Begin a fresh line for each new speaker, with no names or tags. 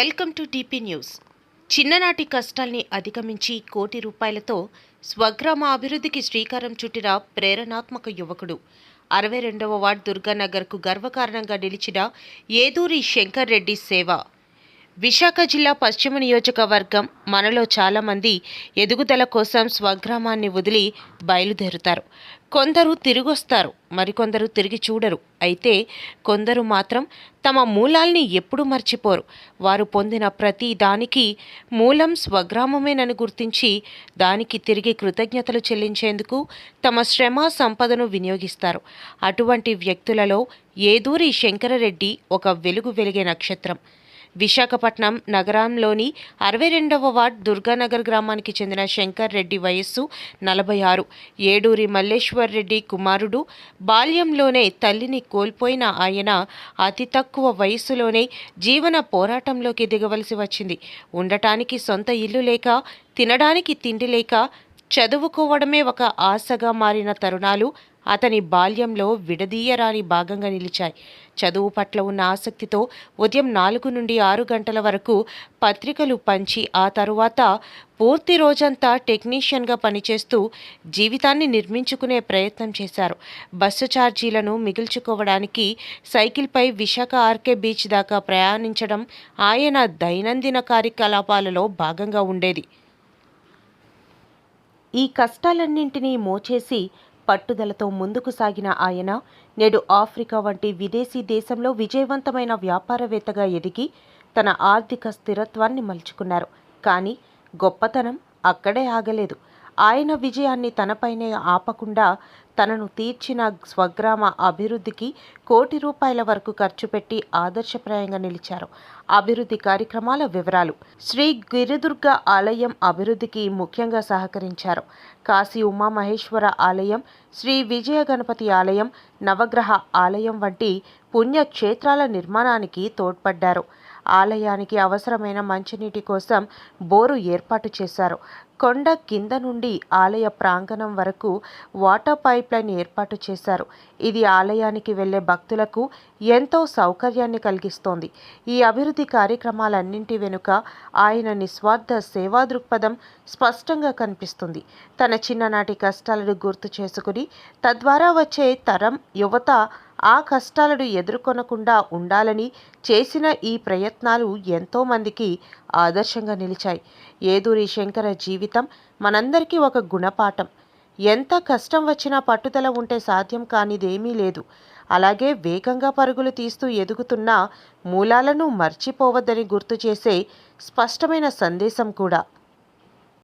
Welcome to TP news. చిన్ననాటి కష్టాల్ని అధిగమించి కోటి రూపాయలతో స్వగ్రామ అభివృద్ధికి శ్రీకారం చుట్టిన ప్రేరణాత్మక యువకుడు. అరవై రెండవ వార్డ్ దుర్గానగర్కు గర్వకారణంగా నిలిచిన ఏదూరి శంకర్ రెడ్డి సేవ. విశాఖ జిల్లా పశ్చిమ నియోజకవర్గం మనలో చాలామంది ఎదుగుదల కోసం స్వగ్రామాన్ని వదిలి బయలుదేరుతారు. కొందరు తిరిగొస్తారు మరికొందరు తిరిగి చూడరు. అయితే కొందరు మాత్రం తమ మూలాల్ని ఎప్పుడు మర్చిపోరు. వారు పొందిన ప్రతి దానికి మూలం స్వగ్రామమేనని గుర్తించి దానికి తిరిగి కృతజ్ఞతలు చెల్లించేందుకు తమ శ్రమ సంపదను వినియోగిస్తారు. అటువంటి వ్యక్తులలో ఏదూరి శంకరరెడ్డి ఒక వెలుగు వెలిగే నక్షత్రం. విశాఖపట్నం నగరంలోని అరవై రెండవ వార్డ్ దుర్గానగర్ గ్రామానికి చెందిన శంకర్ రెడ్డి వయస్సు నలభై ఆరు. ఏడూరి మల్లేశ్వర్ రెడ్డి కుమారుడు. బాల్యంలోనే తల్లిని కోల్పోయిన ఆయన అతి తక్కువ వయస్సులోనే జీవన పోరాటంలోకి దిగవలసి వచ్చింది. ఉండటానికి సొంత ఇల్లు లేక తినడానికి తిండి లేక చదువుకోవడమే ఒక ఆశగా మారిన తరుణాలు అతని బాల్యంలో విడదీయరాని భాగంగా నిలిచాయి. చదువు పట్ల ఉన్న ఆసక్తితో ఉదయం నాలుగు నుండి ఆరు గంటల వరకు పత్రికలు పంచి ఆ తరువాత పూర్తి రోజంతా టెక్నీషియన్గా పనిచేస్తూ జీవితాన్ని నిర్మించుకునే ప్రయత్నం చేశారు. బస్సు ఛార్జీలను మిగిల్చుకోవడానికి సైకిల్పై విశాఖ ఆర్కే బీచ్ దాకా ప్రయాణించడం ఆయన దైనందిన కార్యకలాపాలలో భాగంగా ఉండేది. ఈ కష్టాలన్నింటినీ మోచేసి పట్టుదలతో ముందుకు సాగిన ఆయన నేడు ఆఫ్రికా వంటి విదేశీ దేశంలో విజయవంతమైన వ్యాపారవేత్తగా ఎదిగి తన ఆర్థిక స్థిరత్వాన్ని మలుచుకున్నారు. కానీ గొప్పతనం అక్కడే ఆగలేదు. ఆయన విజయాన్ని తనపైనే ఆపకుండా తనను తీర్చిన స్వగ్రామ అభివృద్ధికి కోటి రూపాయల వరకు ఖర్చు పెట్టి ఆదర్శప్రాయంగా నిలిచారు. అభివృద్ధి కార్యక్రమాల వివరాలు శ్రీ గిరిదుర్గ ఆలయం అభివృద్ధికి ముఖ్యంగా సహకరించారు. కాశీ ఉమామహేశ్వర ఆలయం శ్రీ విజయ గణపతి ఆలయం నవగ్రహ ఆలయం వంటి పుణ్యక్షేత్రాల నిర్మాణానికి తోడ్పడ్డారు. ఆలయానికి అవసరమైన మంచినీటి కోసం బోరు ఏర్పాటు చేశారు. కొండ కింద నుండి ఆలయ ప్రాంగణం వరకు వాటర్ పైప్ లైన్ ఏర్పాటు చేశారు. ఇది ఆలయానికి వెళ్ళే భక్తులకు ఎంతో సౌకర్యాన్ని కలిగిస్తోంది. ఈ అభివృద్ధి కార్యక్రమాలన్నింటి వెనుక ఆయన నిస్వార్థ సేవా దృక్పథం స్పష్టంగా కనిపిస్తుంది. తన చిన్ననాటి కష్టాలను గుర్తు చేసుకుని తద్వారా వచ్చే తరం యువత ఆ కష్టాలను ఎదుర్కొనకుండా ఉండాలని చేసిన ఈ ప్రయత్నాలు ఎంతోమందికి ఆదర్శంగా నిలిచాయి. ఏదూరి శంకర జీవితం మనందరికీ ఒక గుణపాఠం. ఎంత కష్టం వచ్చినా పట్టుదల ఉంటే సాధ్యం కానిదేమీ లేదు. అలాగే వేగంగా పరుగులు తీస్తూ ఎదుగుతున్న మూలాలను మర్చిపోవద్దని గుర్తు చేసే స్పష్టమైన సందేశం కూడా.